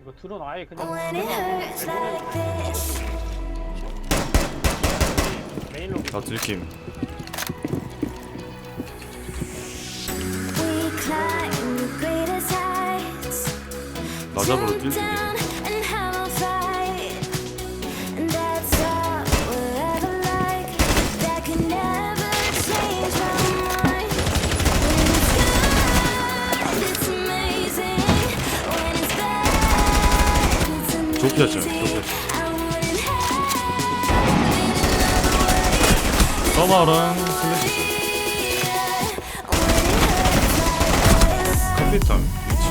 이거 드론 아예 그냥 When it hurts like this, 메인 로비 다 들킴. 나 잡으로 Jump 뛸수 down another way. 서마랑 슬래시죠 컴퓨터 위치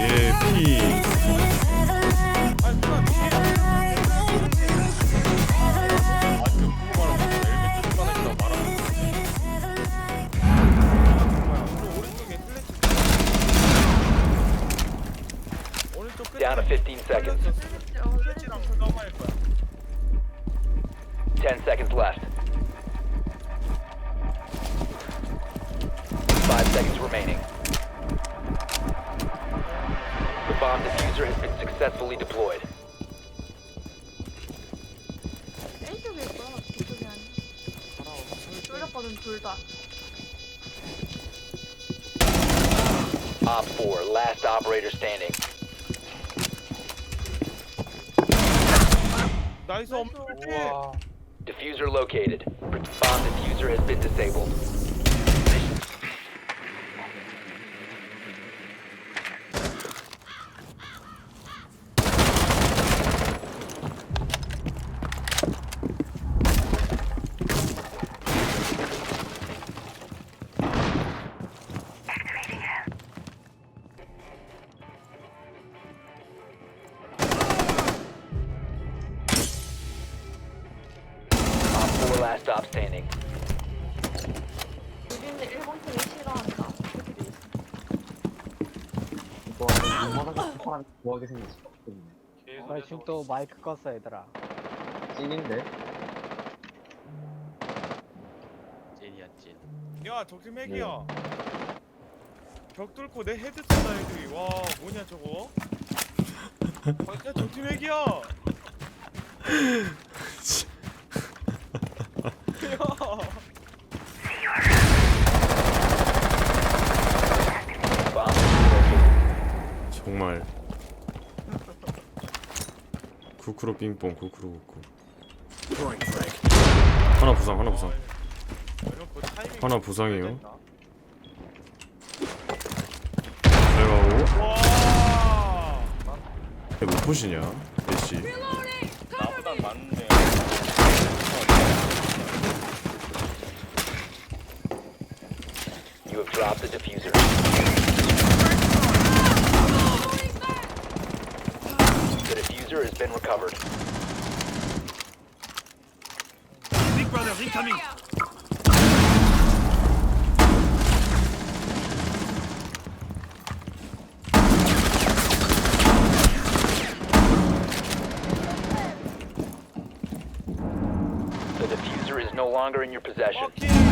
얘피 끝에 Down to 15 seconds. 10 seconds left. 5 seconds remaining. The bomb diffuser has been successfully deployed. A쪽에 있구나, B쪽이 아니야. 쫄렸거든, 둘 다. Op 4, last operator standing. 나이스 엄청 우와. Diffuser located. Bomb diffuser has been disabled. 이거 이만한 사람 좋아하게. 나 지금 또 마이크 껐어 얘들아. 찐인데? 야 저기 맥이야. 벽 뚫고 내 헤드 쏜다 애들이. 와 뭐냐 저거? 야 저기 맥이야 야 Bomb located. 정말 쿠쿠로 빙뽕 쿠쿠로 쿠쿠 하나 부상 하나 부상. 타이밍 하나 부상이에요. 됐나? 잘 가고 와! 얘 노포시냐? 대시. 나보단 많네. You have dropped the diffuser. Diffuser has been recovered. The diffuser is no longer in your possession. 오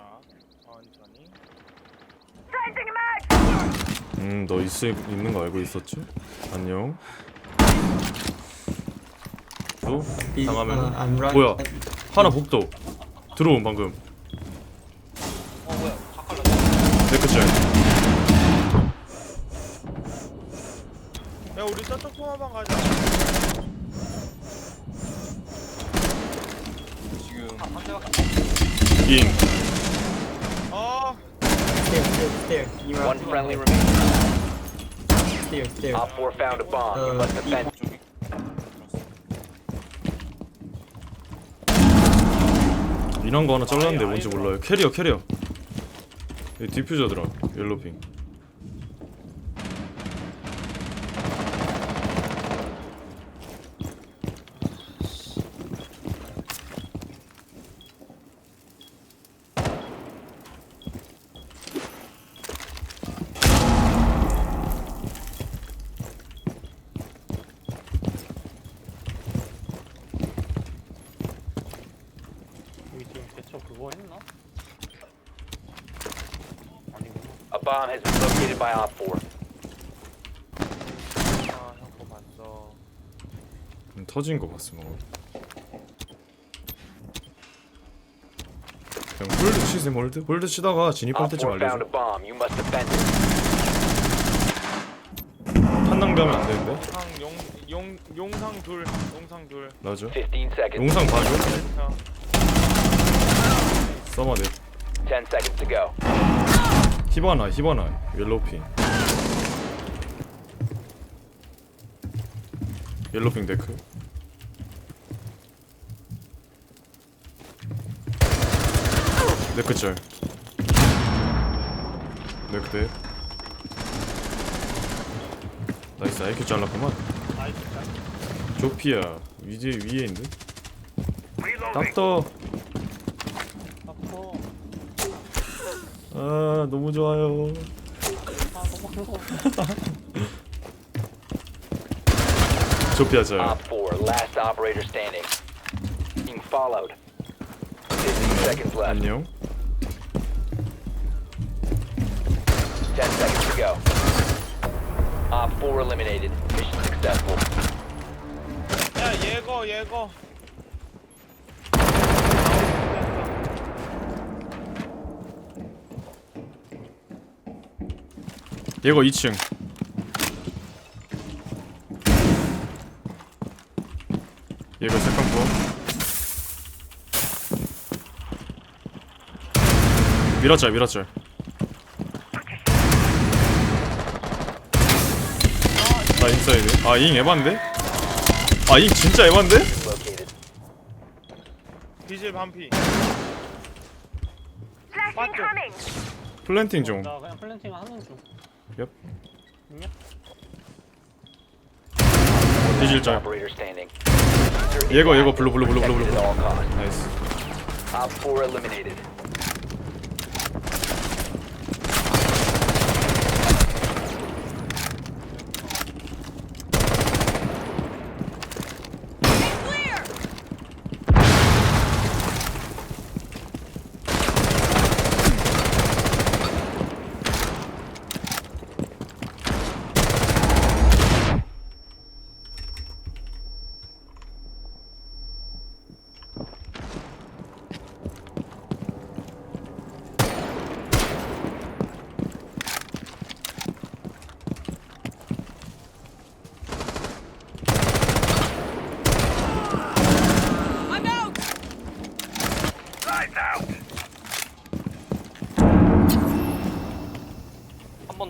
자 천천히. 음너 있는 거 알고 있었지? 안녕. 또? 당하면 뭐야? 하나 복도. 들어온 방금. 내끝이야. 야 우리 저쪽 통화방 가자. 잉아 One friendly remaining. Op 4 found a bomb. You must defend. 인한 거 하나 잘랐는데 뭔지 몰라요 캐리어 캐리어 이 디퓨저더라 옐로핑 bomb has been located by Op 4. 아, 형거 봤어. 음, 터진 거 봤어 뭐. 그냥 홀드 치세요 홀드 홀드 치다가 진입할 Op 때좀4 found 알려줘 a bomb. You must defend it. 한낭비하면 안 되는데 용상 용, 용, 용상 둘, 용상 둘. 맞아 15 seconds. 용상 봐줘 자, 써마네 10 seconds to go. 히바나 히바나 옐로우핑. 옐로우핑 데크. 데크짤 데크대. 나이스 아이큐 잘랐구만. 조피아 위에 위에 있는데 딱떠 아퍼. 아 너무 좋아요 아 너무 조피아 짤 Op 4, last operator standing. Being followed. 15 seconds left. 안녕 10 seconds to go. Op 4 eliminated. Mission successful. 야, 예거, 예거. 얘거 2층 얘거 세컨 플로어 밀었짤 밀었짤 나 인사이드 아잉 에반데? 아잉 진짜 에반데? 디젤 반피. 플랜팅 중나 그냥 플랜팅 하는 중. 얍. 있냐? 디질 짤 Operator standing. 얘거 얘거 블루 블루 블루 블루 Protected 블루 at all costs. 나이스 Op 4 eliminated.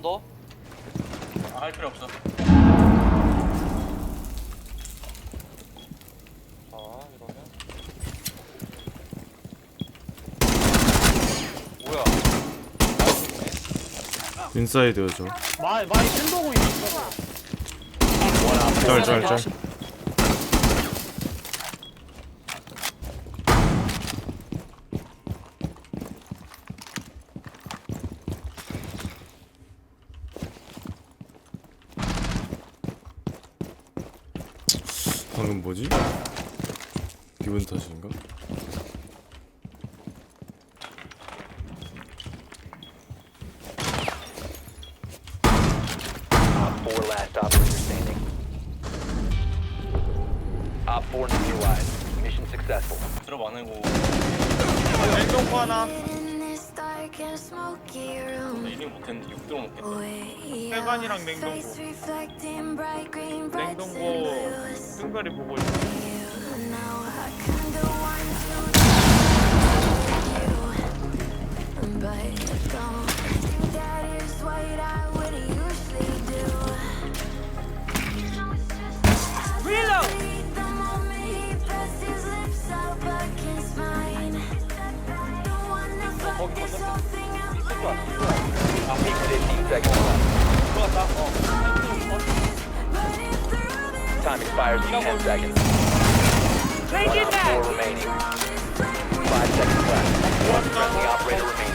번 더. 아, 할 필요 없어. 아, 이러면. 뭐야? 인사이드 저 많이 많이 샌도고 있어. 짤, 짤, 짤. 방금 뭐지? 기분 탓인가? Op 4 last operator standing. Op 4 neutralized. Mission successful. 들어봐내고 냉동고 하나. In this dark and smoky room. 이닝 못했는데 6들어 먹겠다. Way 해관이랑 out, 냉동고. face reflecting bright green, brights and 냉동고 blues. 뜬별이 보고 있어. Now I kinda Time expires in 10 seconds. Take it back. Four remaining. Five seconds left. One friendly operator remaining.